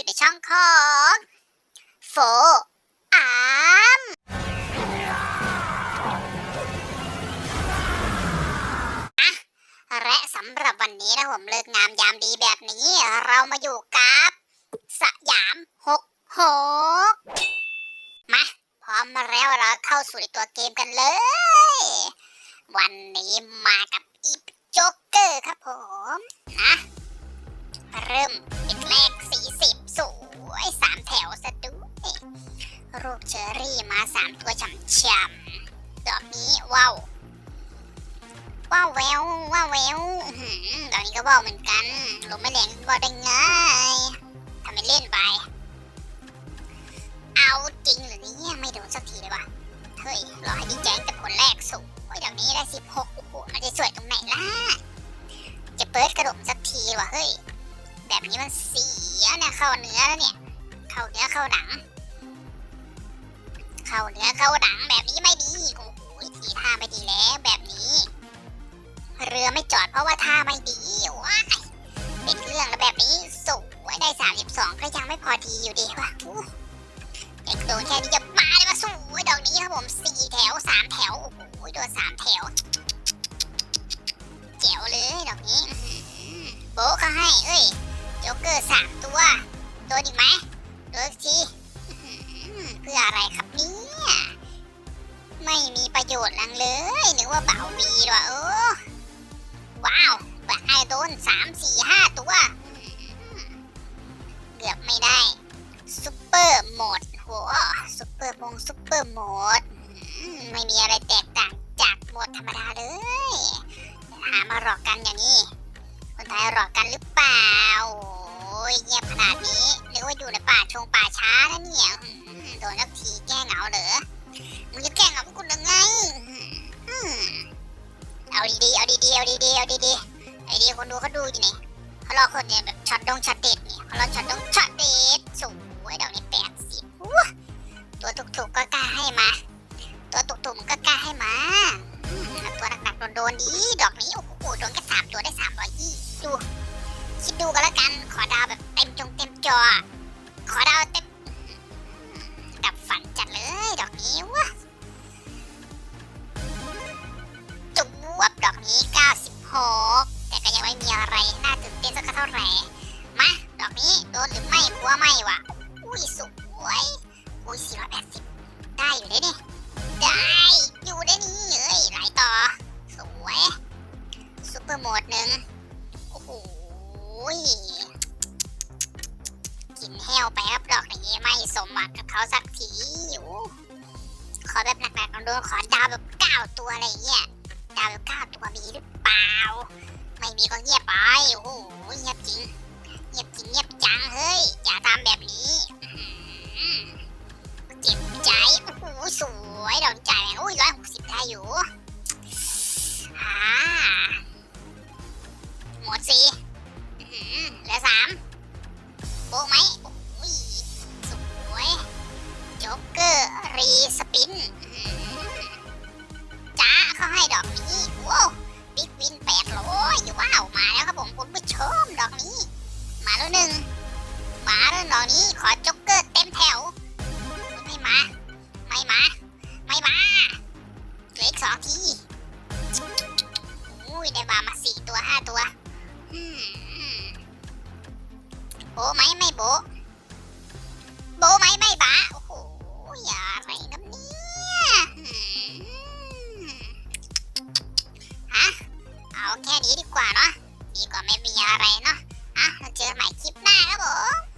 อยู่ในช่องของโฟอามอะและสำหรับวันนี้นะผมเลิกงามยามดีแบบนี้ เรามาอยู่กับสยามหกหกมาพร้อมมาแล้วเราเข้าสู่ในตัวเกมกันเลย วันนี้มากับอีปโจ๊กเกอร์ครับ สามตัวช่ำๆดอกนี้ว้าวว้าวแววว้าวแววดอกนี้ก็ว้าวเหมือนกันลมไม่แรงก็ได้ไงทำเป็นเล่นไป เอาจริงหรือเนี่ยไม่โดนสักทีเลยว่ะเฮ้ยรอให้ดีใจตั้งแต่ผลแรกสูงโอ้ยดอกนี้ได้สิบหกโอ้โหมันจะสวยตรงไหนล่ะจะเปิดกระดกสักทีว่ะเฮ้ยแบบนี้มันเสียนะเข้าเนื้อแล้วเนี่ย เข้าเนื้อเข้าหนัง เข้าเนื้อเข้าหนังแบบนี้ไม่ดีโอ้โหทีท่าไม่ดีแล้วแบบนี้ เรือไม่จอดเพราะว่าท่าไม่ดีว้ายเป็นเรื่องแล้วแบบนี้สวยได้สามสิบสองก็ยังไม่พอดีอยู่ดีว่ะเด็กโดนแค่นี้จะมาเลยมาสวยดอกนี้ครับผมสี่แถวสามแถวโอ้โหโดนสามแถวเจ๋วเลยดอกนี้โบ๊เขาให้เอ้ยโจ๊กเกอร์สามตัวโดนอีกไหมโดนอีกทีเพื่ออะไรครับนี่ ม่มีประโยชน์ลังเลยนึกว่าเบาบีหรอเออว้าวบ้โดนสามสี่ห้าตัว เกือบไม่ได้ซุปเปอร์โหมดโหซุปเปอร์มงซุปเปอร์โหมดไม่มีอะไรแตกต่างจากโหมดธรรมดาเลยหามาหลอกกันอย่างนี้คนไทยหลอกกันหรือเปล่าโอ้ยเงียบขนาดนี้นึกว่าอยู่ในป่าชงป่าช้านะเนี่ยอื้อหือโดนนักทีแก้เหงาเหรอ มึงจะแก้เหงาพวกคุณยังไงอื้อหือเอาดีๆเอาดีๆเอาดีๆเอาดีๆไอ้ดีคนดูเขาดูอยู่นี่เขารอคนเนี่ยแบบช็อตดงช็อตเด็ดเนี่ยเขารอช็อตดงช็อตเด็ดสวยดอกนี้แปดสิบตัวถูกๆก็กล้าให้มา ตัวถูกๆมันก็กล้าให้มาอืมเอาตัวหนักๆโดนๆดีดอกนี้โอ้โห ท่าไหร่ มา ดอกนี้โดนหรือไม่กลัวไม่วะ อุ้ยสวยอุ้ย480ได้อยู่ได้นี่ ได้ อยู่ได้นี่เอ้ยไหลต่อ สวยซุปเปอร์โหมดหนึ่งโอ้โหกินแห้วไปครับดอกอย่างนี้ไม่สมหวังกับเขาสักทีอยู่ขอแบบหนักๆโดนขอดาวแบบเก้าตัวอะไรเงี้ย ดาวแบบเก้าตัวมีหรือเปล่า ไม่มีก็เงียบไป โอ้โห เงียบจริง เงียบจริงเงียบจัง เฮ้ย อย่าทำแบบนี้เจ็บใจ โอ้โห สวยดอกจ่ายแอุ้ยร้อยหกสิบได้อยู่อ่าหมดสี่เหลือสามโบไหมโอ้ยสวยโจ๊กเกอร์รีส อุ้ยได้มามาสี่ตัวห้าตัวโบไหมไม่โบโบไหมไม่บะโอ้โหอย่าอะไรนะเนี่ยฮะเอาแค่นี้ดีกว่าเนาะดีกว่าไม่มีอะไรเนาะอะเราเจอใหม่คลิปหน้าครับผม